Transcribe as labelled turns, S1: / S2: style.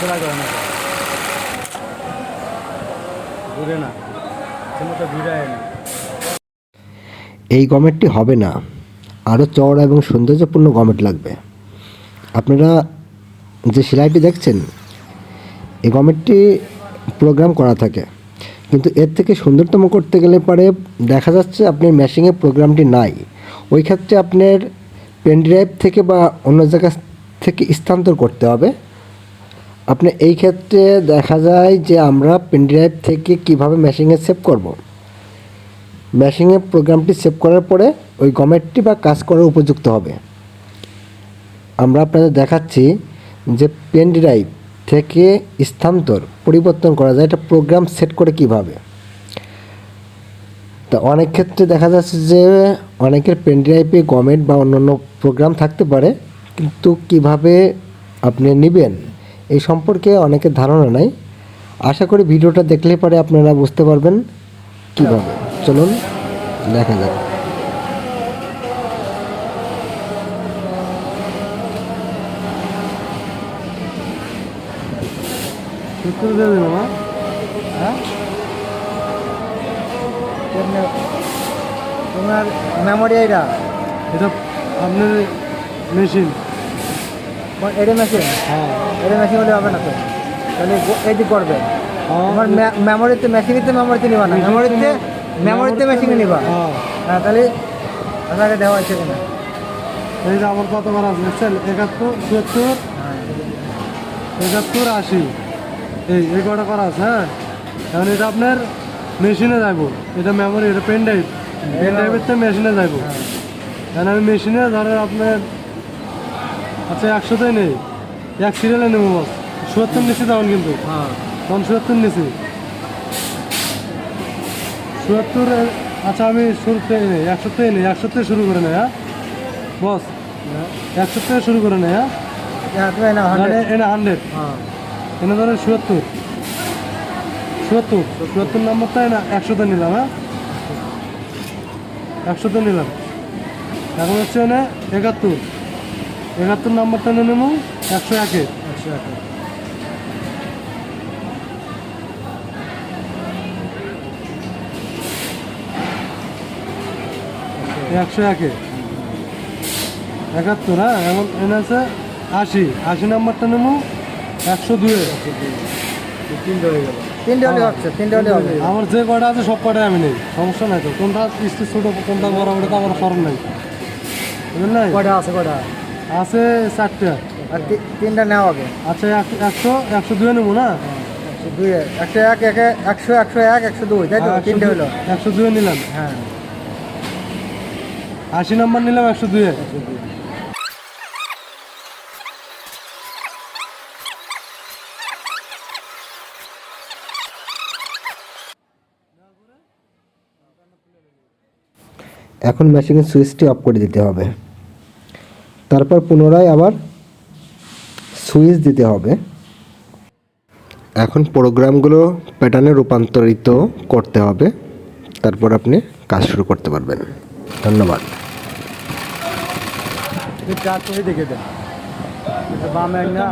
S1: করে না। ঘুরে না। না।
S2: এই গমেটটি হবে না। আরও চওড়া এবং সৌন্দর্যপূর্ণ গমেট লাগবে। আপনারা যে সেলাইটি দেখছেন এই গমেটটি প্রোগ্রাম করা থাকে। কিন্তু এর থেকে সুন্দরতম করতে গেলে পরে দেখা যাচ্ছে আপনার মেশিংয়ে প্রোগ্রামটি নাই। ওই ক্ষেত্রে আপনার পেন ড্রাইভ থেকে বা অন্য জায়গা থেকে স্থানান্তর করতে হবে। আপনি এই ক্ষেত্রে দেখা যায় যে আমরা পেন ড্রাইভ থেকে কীভাবে মেশিংয়ে সেভ করব। ম্যাশিংয়ে প্রোগ্রামটি সেভ করার পরে ওই গমেটটি বা কাজ করার উপযুক্ত হবে। আমরা আপনাদের দেখাচ্ছি যে পেন ড্রাইভ থেকে স্থানান্তর, পরিবর্তন করা যায়। এটা প্রোগ্রাম সেট করে কীভাবে? তা অনেক ক্ষেত্রে দেখা যাচ্ছে যে অনেকের পেন ড্রাইভে গমেট বা অন্যান্য প্রোগ্রাম থাকতে পারে, কিন্তু কীভাবে আপনি নেবেন? এই সম্পর্কে অনেকের ধারণা নাই। আশা করি ভিডিওটা দেখলে পরে আপনারা বুঝতে পারবেন কীভাবে। চলুন, দেখা যাক।
S1: তোমার মেমোরি এটা
S3: এটা আপনার মেশিন
S1: এটা মেশিন
S3: হ্যাঁ।
S1: এটা মেশিন হলে হবে না তো? তাহলে এটি করবে। তোমার মেমোরিতে মেশিনিতে মেমোরিতে নিবা না। মেমোরিতে মেমোরিতে মেশিনে নিবা।
S3: হ্যাঁ।
S1: হ্যাঁ তাহলে আপনাকে দেওয়া হয়েছে কিনা?
S3: এই যে আমার কতবার আছে বুঝছেন? একাত্তর চুয়াত্তর একাত্তর আশি। এই এই কটা করা আছে হ্যাঁ? এখন এটা আপনার মেশিনে যাব এটা মেমোরি এটা পেন ড্রাইভ পেন ড্রাইভের তো মেশিনে যাব এখন আমি মেশিনে ধরেন আপনার আচ্ছা একশোতেই নেই এক সিরিয়ালে নেব বস। সত্তর নিচ্ছি তখন কিন্তু।
S1: হ্যাঁ
S3: তখন সত্তর নিচ্ছি চুয়াত্তর আচ্ছা আমি শুরুতে নেই একশো থেকে নেই একশো থেকে শুরু করে নেই হ্যাঁ। বস একশো থেকে শুরু করে নেই হ্যাঁ।
S1: হান্ড্রেড
S3: এটা হান্ড্রেড
S1: হ্যাঁ।
S3: এনে ধরেন চুয়াত্তর চুয়াত্তর চুয়াত্তর নম্বরটা না একশোতে নিলাম হ্যাঁ। একশোতে নিলাম। এখন হচ্ছে এনে একাত্তর। একাত্তর নম্বরটা নিয়ে নেব একশো একে।
S1: একশো এক।
S3: একশো একে। একাত্তর হ্যাঁ? এখন এনে আছে আশি। আশি নম্বরটা নেব একশো দুয়ে।
S1: তিনটে হয়ে গেল। তিনটে তিনটে
S3: আমার যে কয়টা আছে সব কটাই আমি নেই। সমস্যা নাই তো। কোনটা স্টিচ ছোটো কোনটা বড় ওটা তো আমার স্মরণ নাই। বুঝলেন নাই?
S1: কয়টা আছে কয়টা?
S3: আছে চারটে।
S1: আর তিনটা নেওয়া হবে।
S3: আচ্ছা এক- একশো একশো দুয়ে নেব না?
S1: একশো একশো এক একে একশো একশো এক একশো দুই তাই তো?
S3: হ্যাঁ,
S1: তিনটে হলো।
S3: একশো দুয়ে নিলাম।
S1: হ্যাঁ।
S3: আশি নম্বর নিলাম একশো দুয়ে।
S2: এখন মেশিনের সুইচটি অফ করে দিতে হবে। তারপর পুনরায় আবার সুইচ দিতে হবে। এখন প্রোগ্রামগুলো প্যাটার্নে রূপান্তরিত করতে হবে। তারপর আপনি কাজ শুরু করতে পারবেন। ধন্যবাদ।
S1: দেখে দেন। বামে না